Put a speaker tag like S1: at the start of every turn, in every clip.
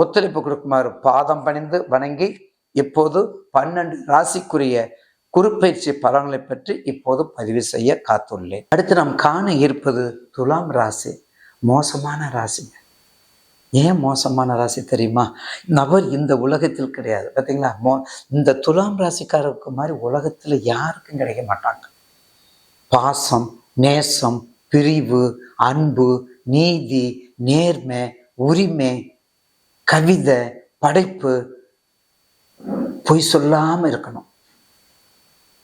S1: ஒத்துழைப்பு கொடுக்குமாறு பாதம் பணிந்து வணங்கி இப்போது பன்னெண்டு ராசிக்குரிய குறுப்பயிற்சி பலன்களை பற்றி இப்போது பதிவு செய்ய காத்துள்ளேன். அடுத்து நாம் காண இருப்பது துலாம் ராசி. மோசமான ராசிங்க ஏன் மோசமான ராசி தெரியுமா? நபர் இந்த உலகத்தில் கிடையாது. பார்த்தீங்களா மோ இந்த துலாம் ராசிக்காரருக்கு மாதிரி உலகத்தில் யாருக்கும் கிடைக்க மாட்டாங்க. பாசம் நேசம் பிரிவு அன்பு நீதி நேர்மை உரிமை கவிதை படைப்பு பொய் சொல்லாம இருக்கணும்.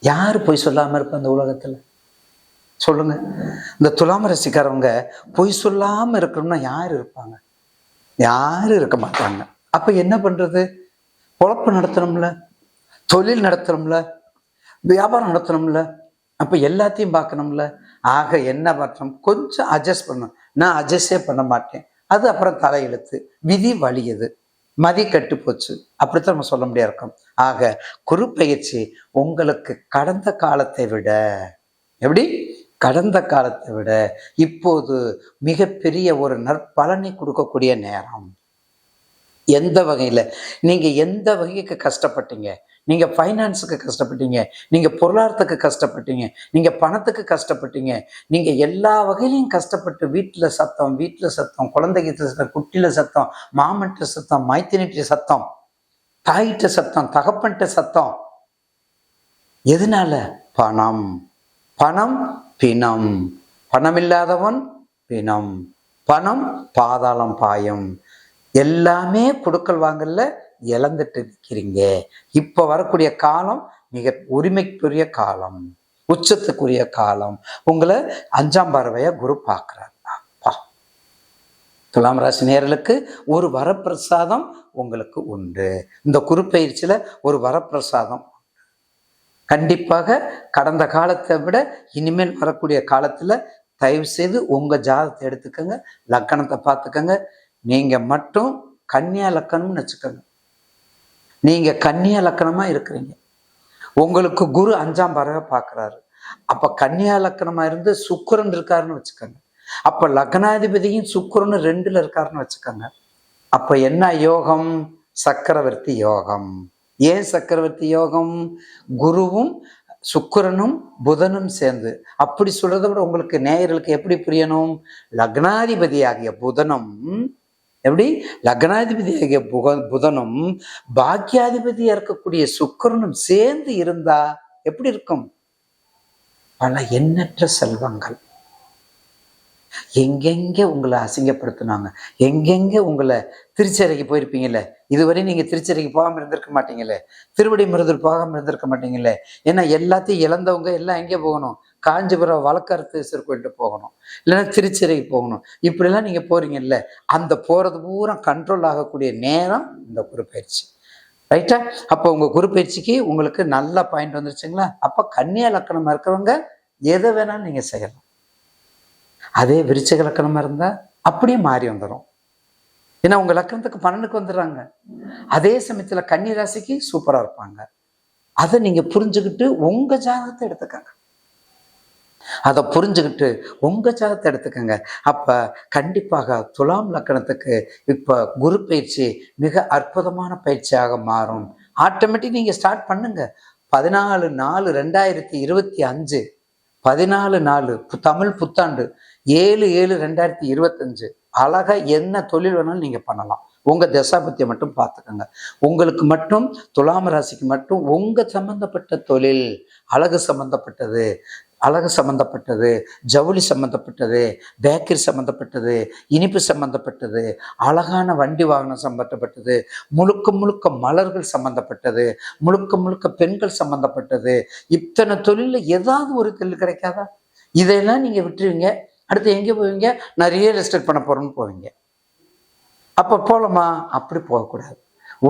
S1: யார் பொய் சொல்லாம இருப்பா இந்த உலகத்துல? சொல்லுங்க. இந்த துலாம் ரசிக்காரவங்க பொய் சொல்லாம இருக்கணும்னா யார் இருப்பாங்க? யாரும் இருக்க மாட்டாங்க? அப்ப என்ன பண்றது? பொழப்பு நடத்தணும்ல? தொழில் நடத்தணும்ல? வியாபாரம் நடத்தணும்ல? அப்ப எல்லாத்தையும் பார்க்கணும்ல? ஆக என்ன மாற்றம்? கொஞ்சம் அட்ஜஸ்ட் பண்ணும் நான் அட்ஜஸ்டே பண்ண மாட்டேன். அது அப்புறம் தலையெழுத்து விதி வலியது. மதி கட்டு போச்சு. அப்படித்தான் நம்ம சொல்ல முடியா இருக்கும் ஆக குறுப்பெயர்ச்சி உங்களுக்கு கடந்த காலத்தை விட எப்படி? கடந்த காலத்தை விட இப்போது மிகப்பெரிய ஒரு நற்பலனை கொடுக்கக்கூடிய நேரம். எந்த வகையில்? நீங்கள் எந்த வகைக்கு கஷ்டப்பட்டீங்க? நீங்கள் ஃபைனான்ஸுக்கு கஷ்டப்பட்டீங்க நீங்கள் பொருளாதாரத்துக்கு கஷ்டப்பட்டீங்க நீங்கள் பணத்துக்கு கஷ்டப்பட்டீங்க நீங்கள் எல்லா வகையிலையும் கஷ்டப்பட்டு வீட்டில் சத்தம் வீட்டில் சத்தம் குழந்தைகிட்ட சத்தம் குட்டியில் சத்தம் மாமன்ட்ட சத்தம் மைத்தினிட்ட சத்தம் தாயிட்ட சத்தம் தகப்பன்ட்ட சத்தம். எதனால? பணம். பணம் பிணம். பணம் இல்லாதவன் பிணம். பணம் பாதாளம் பாயம். எல்லாமே கொடுக்கல் வாங்கல இழந்துட்டு இருக்கிறீங்க இப்போ வரக்கூடிய காலம் மிக உரிமைக்குரிய காலம் உச்சத்துக்குரிய காலம். உங்களை அஞ்சாம் பார்வையா குரு பார்க்கிறார் அப்பா துலாம் ராசி நேர்களுக்கு ஒரு வரப்பிரசாதம் உங்களுக்கு உண்டு. இந்த குறுப்பயிற்சியில் ஒரு வரப்பிரசாதம் கண்டிப்பாக கடந்த காலத்தை விட இனிமேல் வரக்கூடிய காலத்தில் தயவு செய்து உங்கள் ஜாதத்தை எடுத்துக்கோங்க லக்கணத்தை பார்த்துக்கோங்க. நீங்கள் மட்டும் கன்னியா லக்கணம்னு வச்சுக்கோங்க. நீங்கள் கன்னியா லக்கணமாக இருக்கிறீங்க. உங்களுக்கு குரு அஞ்சாம் பறவை பார்க்கறாரு அப்போ கன்னியா லக்கணமாக இருந்து சுக்கரன் இருக்காருன்னு வச்சுக்கோங்க. அப்போ லக்னாதிபதியும் சுக்கிரனும் ரெண்டில் இருக்காருன்னு வச்சுக்கோங்க. அப்போ என்ன யோகம்? சக்கரவர்த்தி யோகம். ஏன் சக்கரவர்த்தி யோகம்? குருவும் சுக்கிரனும் புதனும் சேர்ந்து. அப்படி சொல்றதை விட உங்களுக்கு நேயர்களுக்கு எப்படி புரியணும்? லக்னாதிபதி ஆகிய புதனும் எப்படி? லக்னாதிபதி ஆகிய புக புதனும் பாக்கியாதிபதியா இருக்கக்கூடிய சுக்கரனும் சேர்ந்து இருந்தா எப்படி இருக்கும்? பல எண்ணற்ற செல்வங்கள். எங்கெங்கே உங்களை அசிங்கப்படுத்தினாங்க? எங்கெங்கே உங்களை திருச்சேரைக்கு போயிருப்பீங்கல்ல? இதுவரை நீங்கள் திருச்சேரைக்கு போகாமல் இருந்திருக்க மாட்டீங்களே திருவடி மருதூர் போகாமல் இருந்திருக்க மாட்டீங்களே ஏன்னா எல்லாத்தையும் இழந்தவங்க எல்லாம் எங்கே போகணும்? காஞ்சிபுரம் வழக்கரத்து கோயில்கிட்ட போகணும். இல்லைன்னா திருச்சிறைக்கு போகணும். இப்படிலாம் நீங்கள் போகிறீங்கல்ல அந்த போகிறது பூரா கண்ட்ரோல் ஆகக்கூடிய நேரம் இந்த குருப்பயிற்சி ரைட்டா அப்போ உங்கள் குருப்பயிற்சிக்கு உங்களுக்கு நல்ல பாயிண்ட் வந்துருச்சுங்களா? அப்போ கன்னியா லக்கணமாக இருக்கிறவங்க எதை வேணாலும் நீங்கள் செய்யலாம். அதே விருச்சக லக்கணமாக இருந்தா அப்படியே மாறி வந்துடும் ஏன்னா உங்க லக்கணத்துக்கு பன்னெண்டுக்கு வந்துடுறாங்க. அதே சமயத்துல கன்னி ராசிக்கு சூப்பரா இருப்பாங்க. அதை நீங்க புரிஞ்சுக்கிட்டு உங்க ஜாதகத்தை எடுத்துக்கங்க. அதை புரிஞ்சுக்கிட்டு உங்க ஜாதகத்தை எடுத்துக்கோங்க. அப்ப கண்டிப்பாக துலாம் லக்கணத்துக்கு இப்போ குரு பயிற்சி மிக அற்புதமான பயிற்சியாக மாறும். ஆட்டோமேட்டிக் நீங்க ஸ்டார்ட் பண்ணுங்க. பதினாலு நாலு ரெண்டாயிரத்தி இருபத்தி அஞ்சு பதினாலு நாலு பு- தமிழ் புத்தாண்டு ஏழு ஏழு ரெண்டாயிரத்தி இருபத்தஞ்சு அழகா என்ன தொழில் வேணாலும் நீங்க பண்ணலாம். உங்க தசாபத்தியை மட்டும் பார்த்துக்கோங்க. உங்களுக்கு மட்டும் துலாம் ராசிக்கு மட்டும் உங்க சம்பந்தப்பட்ட தொழில் அழகு சம்பந்தப்பட்டது அழகு சம்பந்தப்பட்டது ஜவுளி சம்பந்தப்பட்டது பேக்கரி சம்பந்தப்பட்டது இனிப்பு சம்பந்தப்பட்டது அழகான வண்டி வாகனம் சம்பந்தப்பட்டது முழுக்க முழுக்க மலர்கள் சம்பந்தப்பட்டது முழுக்க முழுக்க பெண்கள் சம்பந்தப்பட்டது இத்தனை தொழிலில் ஏதாவது ஒரு தொழில் கிடைக்காதா? இதையெல்லாம் நீங்கள் விட்டுருவீங்க. அடுத்து எங்கே போவீங்க? நான் ரியல் எஸ்டேட் பண்ண போகிறேன்னு போவீங்க. அப்போ போலாமா? அப்படி போகக்கூடாது.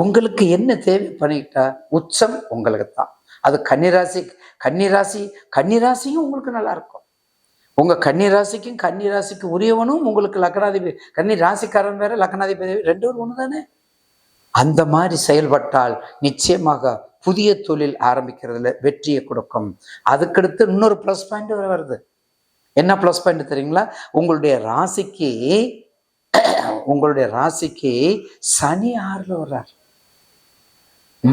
S1: உங்களுக்கு என்ன தேவை பண்ணிக்கிட்டா உச்சம் உங்களுக்கு தான் அது கன்னிராசி கன்னிராசி கன்னிராசியும் உங்களுக்கு நல்லா இருக்கும் உங்க கன்னிராசிக்கும் கன்னிராசிக்கு உரியவனும் உங்களுக்கு லக்னாதிபதி கன்னி ராசிக்காரன் வேற லக்னாதிபதி ரெண்டு பேரும் ஒன்று தானே? அந்த மாதிரி செயல்பட்டால் நிச்சயமாக புதிய தொழில் ஆரம்பிக்கிறதுல வெற்றியை கொடுக்கும். அதுக்கடுத்து இன்னொரு ப்ளஸ் பாயிண்ட் வருது. என்ன ப்ளஸ் பாயிண்ட் தெரியுங்களா? உங்களுடைய ராசிக்கு உங்களுடைய ராசிக்கு சனி ஆறில் வர்றார்.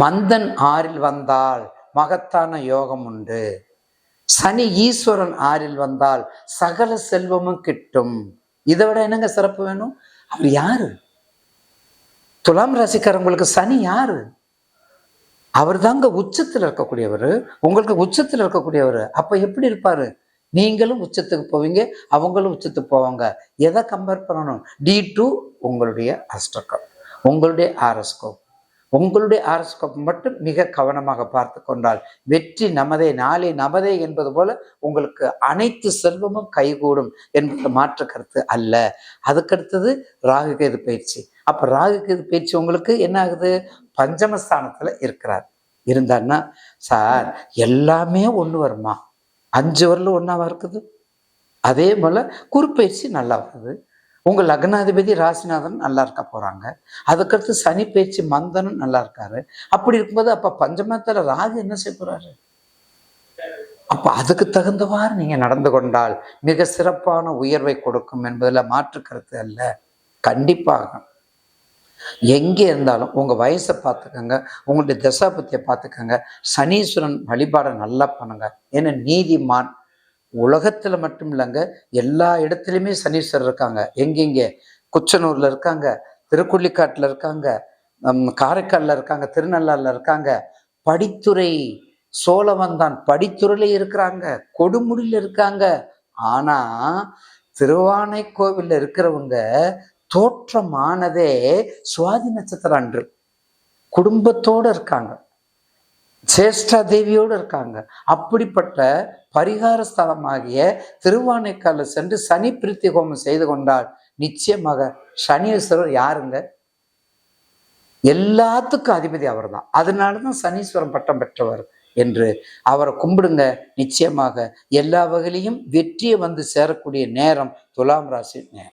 S1: மந்தன் ஆறில் வந்தால் மகத்தான யோகம் உண்டு. சனி ஈஸ்வரன் ஆறில் வந்தால் சகல செல்வமும் கிட்டும். இதை விட என்னங்க சிறப்பு வேணும்? அவர் யாரு? துலாம் ராசிக்காரங்களுக்கு சனி யாரு? அவர் தாங்க உச்சத்தில் இருக்கக்கூடியவர். உங்களுக்கு உச்சத்தில் இருக்கக்கூடியவர். அப்ப எப்படி இருப்பாரு? நீங்களும் உச்சத்துக்கு போவீங்க அவங்களும் உச்சத்துக்கு போவாங்க. எதை கம்பேர் பண்ணணும்? டி டூ உங்களுடைய அஸ்டகம் உங்களுடைய ஆரஸ்கோப் உங்களுடைய ஆரஸ்கோப் மட்டும் மிக கவனமாக பார்த்து கொண்டால் வெற்றி நமதே நாளே நமதே என்பது போல உங்களுக்கு அனைத்து செல்வமும் கைகூடும் என்பது மாற்று கருத்து அல்ல. அதுக்கடுத்தது ராகு கேது பயிற்சி. அப்ப ராகு கேது பயிற்சி உங்களுக்கு என்ன ஆகுது? பஞ்சமஸ்தானத்துல இருக்கிறார். இருந்தாருன்னா சார் எல்லாமே ஒன்று வருமா? அஞ்சு வரல ஒன்றாவாக இருக்குது? அதே போல் குருப்பயிற்சி நல்லா வருது உங்கள் லக்னாதிபதி ராசிநாதன் நல்லா இருக்க போகிறாங்க அதுக்கடுத்து சனி பயிற்சி மந்தனும் நல்லா இருக்காரு. அப்படி இருக்கும்போது அப்போ பஞ்சமத்தில் ராகு என்ன செய்ய போகிறாரு அப்போ அதுக்கு தகுந்தவாறு நீங்கள் நடந்து கொண்டால் மிக சிறப்பான உயர்வை கொடுக்கும் என்பதில் மாற்று கருத்து அல்ல. கண்டிப்பாக. எங்கே இருந்தாலும் உங்க வயசை பார்த்துக்கோங்க உங்களுடைய தசாபத்தியை பார்த்துக்கோங்க. சனீஸ்வரன் வழிபாடை நல்லா பண்ணுங்க. ஏன்னா நீதிமான் உலகத்துல மட்டும் இல்லைங்க எல்லா இடத்துலையுமே சனீஸ்வரர் இருக்காங்க. எங்கெங்க? குச்சனூர்ல இருக்காங்க திருக்குள்ளிக்காட்டுல இருக்காங்க காரைக்காலில் இருக்காங்க திருநள்ளாரில் இருக்காங்க. படித்துறை சோழவந்தான் படித்துறையில இருக்கிறாங்க கொடுமுடியில் இருக்காங்க. ஆனா கோவிலில் இருக்கிறவங்க தோற்றமானதே சுவாதி நட்சத்திரம் அன்று. குடும்பத்தோடு இருக்காங்க. சேஷ்டா தேவியோடு இருக்காங்க. அப்படிப்பட்ட பரிகார ஸ்தலமாகிய திருவானைக்கால சென்று சனி பிரித்தி ஹோமம் செய்து கொண்டால் நிச்சயமாக சனீஸ்வரர் யாருங்க? எல்லாத்துக்கும் அதிபதி அவர் தான் அதனாலதான் சனீஸ்வரன் பட்டம் பெற்றவர் என்று அவரை கும்பிடுங்க. நிச்சயமாக எல்லா வகையிலையும் வெற்றியை வந்து சேரக்கூடிய நேரம் துலாம் ராசி நேரம்